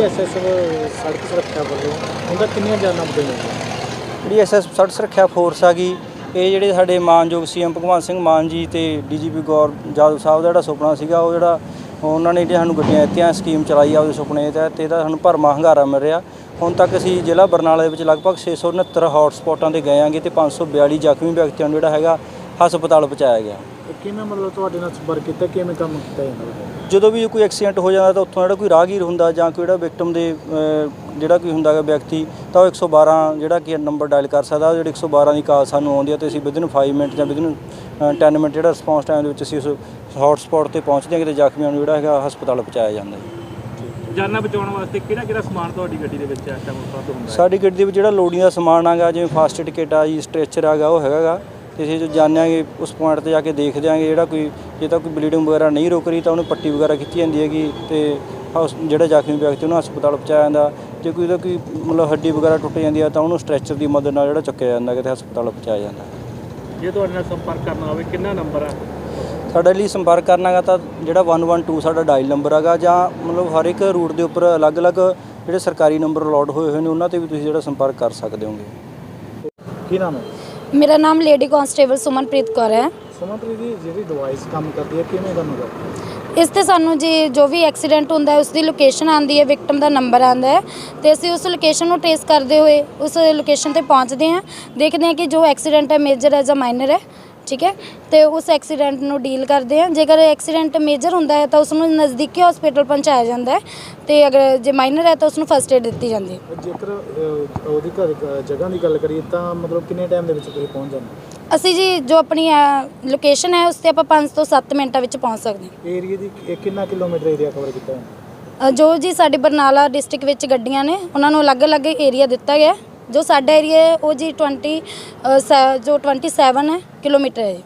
ਮਾਨਸਰ ਦੀ SS ਸੜਕ ਸੁਰੱਖਿਆ ਵੱਲੋਂ? ਉਹਦਾ ਕਿੰਨੀਆਂ ਜਾਨਾਂ ਬਚਾਈਆਂ ਜਿਹੜੀ ਐਸਐਸ ਸੜਕ ਸੁਰੱਖਿਆ ਫੋਰਸ ਆ ਗਈ ਇਹ ਜਿਹੜੇ ਸਾਡੇ ਮਾਨਯੋਗ ਸੀਐਮ ਭਗਵੰਤ ਸਿੰਘ ਮਾਨ ਜੀ ਤੇ ਡੀਜੀਪੀ ਗੌਰ ਜਾਦਵ ਸਾਹਿਬ ਦਾ ਜਿਹੜਾ ਸੁਪਨਾ ਸੀਗਾ ਉਹ ਜਿਹੜਾ ਉਹਨਾਂ ਨੇ ਜਿਹੜੇ ਸਾਨੂੰ ਗੱਡੀਆਂ ਦਿੱਤੀਆਂ ਸਕੀਮ ਚਲਾਈ ਆ ਉਹਦੇ ਸੁਪਨੇ ਤਹਿਤ ਤੇ ਇਹਦਾ ਸਾਨੂੰ ਭਰਮਾ ਹੰਗਾਰਾ ਮਿਲ ਰਿਹਾ। ਹੁਣ ਤੱਕ ਅਸੀਂ ਜ਼ਿਲ੍ਹਾ ਬਰਨਾਲਾ ਦੇ ਵਿੱਚ ਲਗਭਗ 669 ਹੌਟ ਸਪੌਟਾਂ ਤੇ ਗਏ ਆਂਗੇ ਤੇ 542 ਜ਼ਖਮੀ ਵਿਅਕਤੀਆਂ ਨੂੰ ਜਿਹੜਾ ਹੈਗਾ ਹਸਪਤਾਲ ਪਹੁੰਚਾਇਆ ਗਿਆ। ਕਿਵੇਂ ਮਤਲਬ ਤੁਹਾਡੇ ਨਾਲ ਸੰਪਰਕ ਕੀਤਾ? ਕਿਵੇਂ ਕੰਮ ਕੀਤਾ ਜਾਂਦਾ? ਜਦੋਂ ਵੀ ਕੋਈ ਐਕਸੀਡੈਂਟ ਹੋ ਜਾਂਦਾ ਤਾਂ ਉੱਥੋਂ ਜਿਹੜਾ ਕੋਈ ਰਾਹਗੀਰ ਹੁੰਦਾ ਜਾਂ ਕੋਈ ਜਿਹੜਾ ਵਿਕਟਮ ਦੇ ਜਿਹੜਾ ਕੋਈ ਹੁੰਦਾ ਹੈ ਵਿਅਕਤੀ ਤਾਂ ਉਹ 112 ਜਿਹੜਾ ਕਿ ਨੰਬਰ ਡਾਇਲ ਕਰ ਸਕਦਾ ਉਹ ਜਿਹੜੀ 112 ਦੀ ਕਾਲ ਸਾਨੂੰ ਆਉਂਦੀ ਹੈ ਤੇ ਅਸੀਂ ਵਿਦਿਨ 5 ਮਿੰਟ ਜਾਂ ਵਿਦਿਨ 10 ਮਿੰਟ ਜਿਹੜਾ ਰਿਸਪੌਂਸ ਟਾਈਮ ਦੇ ਵਿੱਚ ਅਸੀਂ ਉਸ ਹੌਟ ਸਪੌਟ ਤੇ ਪਹੁੰਚਦੇ ਹਾਂ ਕਿਤੇ ਜ਼ਖਮੀਆਂ ਨੂੰ ਜਿਹੜਾ ਹੈਗਾ ਹਸਪਤਾਲ ਪਹੁੰਚਾਇਆ ਜਾਂਦਾ ਹੈ। ਜਾਨਾਂ ਬਚਾਉਣ ਵਾਸਤੇ ਕਿਹੜਾ ਕਿਹੜਾ ਸਮਾਨ ਤੁਹਾਡੀ ਗੱਡੀ ਦੇ ਵਿੱਚ ਇਸ ਟਾਈਮ ਉਪਲਬਧ ਹੁੰਦਾ ਹੈ? ਸਾਡੀ ਗੱਡੀ ਦੇ ਵਿੱਚ ਜਿਹੜਾ ਲੋੜੀਂਦਾ ਸਮਾਨ ਆਗਾ ਜਿਵੇਂ ਫਾਸਟ ਟਿਕਟ ਆ ਜੀ ਸਟ੍ਰੈਚਰ ਆਗਾ ਉਹ ਹੈਗਾਗਾ। ਤੇ ਅਸੀਂ ਜੋ ਜਾਣਾਂਗੇ ਉਸ ਪੁਆਇੰਟ ਤੇ ਜਾ ਕੇ ਦੇਖਦੇ ਆਂਗੇ ਜਿਹੜਾ ਕੋਈ ਜੇ ਤਾਂ ਕੋਈ ਬਲੀਡਿੰਗ ਵਗੈਰਾ ਨਹੀਂ ਰੁਕ ਰਹੀ ਤਾਂ ਉਹਨੂੰ ਪੱਟੀ ਵਗੈਰਾ ਖਿੱਚੀ ਜਾਂਦੀ ਹੈਗੀ ਤੇ ਹਸ- ਜਿਹੜਾ ਜ਼ਖਮੀ ਵਿਅਕਤੀ ਉਹਨੂੰ ਹਸਪਤਾਲ ਪਹੁੰਚਾਇਆ ਜਾਂਦਾ। ਜੇ ਕੋਈ ਉਹਦਾ ਕੋਈ ਮਤਲਬ ਹੱਡੀ ਵਗੈਰਾ ਟੁੱਟ ਜਾਂਦੀ ਆ ਤਾਂ ਉਹਨੂੰ ਸਟ੍ਰੈਚਰ ਦੀ ਮਦਦ ਨਾਲ ਜਿਹੜਾ ਚੱਕਿਆ ਜਾਂਦਾ ਕਿਤੇ ਹਸਪਤਾਲ ਪਹੁੰਚਾਇਆ ਜਾਂਦਾ। ਜੇ ਤੁਹਾਡੇ ਨਾਲ ਸੰਪਰਕ ਕਰਨਾ ਹੋਵੇ ਕਿੰਨਾ ਨੰਬਰ ਆ? ਸਾਡੇ ਲਈ ਸੰਪਰਕ ਕਰਨਾਗਾ ਤਾਂ ਜਿਹੜਾ 112 ਸਾਡਾ ਡਾਇਲ ਨੰਬਰ ਹੈਗਾ ਜਾਂ ਮਤਲਬ ਹਰ ਇੱਕ ਰੂਟ ਦੇ ਉੱਪਰ ਅਲੱਗ-ਅਲੱਗ ਜਿਹੜੇ ਸਰਕਾਰੀ ਨੰਬਰ ਅਲਾਟ ਹੋਏ ਹੋਏ ਨੇ ਉਹਨਾਂ ਤੇ ਵੀ ਤੁਸੀਂ ਜਿਹੜਾ ਸੰਪਰਕ ਕਰ ਸਕਦੇ ਹੋਗੇ। ਕੀ ਨਾਮ ਹੈ? ਮੇਰਾ ਨਾਮ ਲੇਡੀ ਕਾਂਸਟੇਬਲ ਸੁਮਨਪ੍ਰੀਤ ਕੌਰ ਹੈ। ਸਮੰਤਰੀ ਦੀ ਜਿਹੜੀ ਡਿਵਾਈਸ ਕੰਮ ਕਰਦੀ ਹੈ ਕਿਵੇਂ ਕੰਮ ਕਰਦੀ ਹੈ ਇਸ ਤੇ ਸਾਨੂੰ ਜੀ ਜੋ ਵੀ ਐਕਸੀਡੈਂਟ ਹੁੰਦਾ ਹੈ ਉਸ ਦੀ ਲੋਕੇਸ਼ਨ ਆਂਦੀ ਹੈ ਵਿਕਟਮ ਦਾ ਨੰਬਰ ਆਂਦਾ ਹੈ। ਤੇ ਅਸੀਂ ਉਸ ਲੋਕੇਸ਼ਨ ਨੂੰ ਟ੍ਰੇਸ ਕਰਦੇ ਹੋਏ ਉਸ ਲੋਕੇਸ਼ਨ ਤੇ ਪਹੁੰਚਦੇ ਹਾਂ। ਦੇਖਦੇ ਹਾਂ ਕਿ ਜੋ ਐਕਸੀਡੈਂਟ ਹੈ ਮੇਜਰ ਹੈ ਜਾਂ ਮਾਈਨਰ ਹੈ। ਠੀਕ ਹੈ? ਤੇ ਉਸ ਐਕਸੀਡੈਂਟ ਨੂੰ ਡੀਲ ਕਰਦੇ ਹਾਂ। ਜੇਕਰ ਐਕਸੀਡੈਂਟ ਮੇਜਰ ਹੁੰਦਾ ਹੈ ਤਾਂ ਉਸ ਨੂੰ ਨਜ਼ਦੀਕੀ ਹਸਪੀਟਲ ਪਹੁੰਚਾਇਆ ਜਾਂਦਾ ਹੈ। ਤੇ ਅਗਰ ਜੇ ਮਾਈਨਰ ਹੈ ਤਾਂ ਉਸ ਨੂੰ ਫਸਟ ਏਡ ਦਿੱਤੀ ਜਾਂਦੀ ਹੈ। ਜੇਕਰ ਅਹ, ਉਹਦੀ ਘਰ ਜਗ੍ਹਾ ਦੀ ਗੱਲ ਕਰੀਏ ਤਾਂ ਮਤਲਬ ਕਿੰਨੇ ਟਾਈਮ ਦੇ ਵਿੱਚ ਤੁਸੀਂ ਪਹੁੰਚ ਜਾਂਦੇ ਅਸੀਂ ਜੀ ਜੋ ਆਪਣੀ ਲੋਕੇਸ਼ਨ ਹੈ ਉਸ ਤੇ ਆਪਾਂ 5 ਤੋਂ 7 ਮਿੰਟਾਂ ਵਿੱਚ ਪਹੁੰਚ ਸਕਦੇ ਹਾਂ। ਏਰੀਆ ਦੀ ਇਹ ਕਿੰਨਾ ਕਿਲੋਮੀਟਰ ਏਰੀਆ ਕਵਰ ਕੀਤਾ ਹੈ ਅ, ਜੋ ਜੀ ਸਾਡੇ ਬਰਨਾਲਾ ਡਿਸਟ੍ਰਿਕਟ ਵਿੱਚ ਗੱਡੀਆਂ ਨੇ ਉਹਨਾਂ ਨੂੰ ਅਲੱਗ-ਅਲੱਗ ਏਰੀਆ ਦਿੱਤਾ ਗਿਆ ਹੈ। ਜੋ ਸਾਡਾ ਏਰੀਆ ਹੈ ਉਹ ਜੀ 20 ਅ, ਸ- ਜੋ 27 ਹੈ ਕਿਲੋਮੀਟਰ ਹੈ। ਜੀ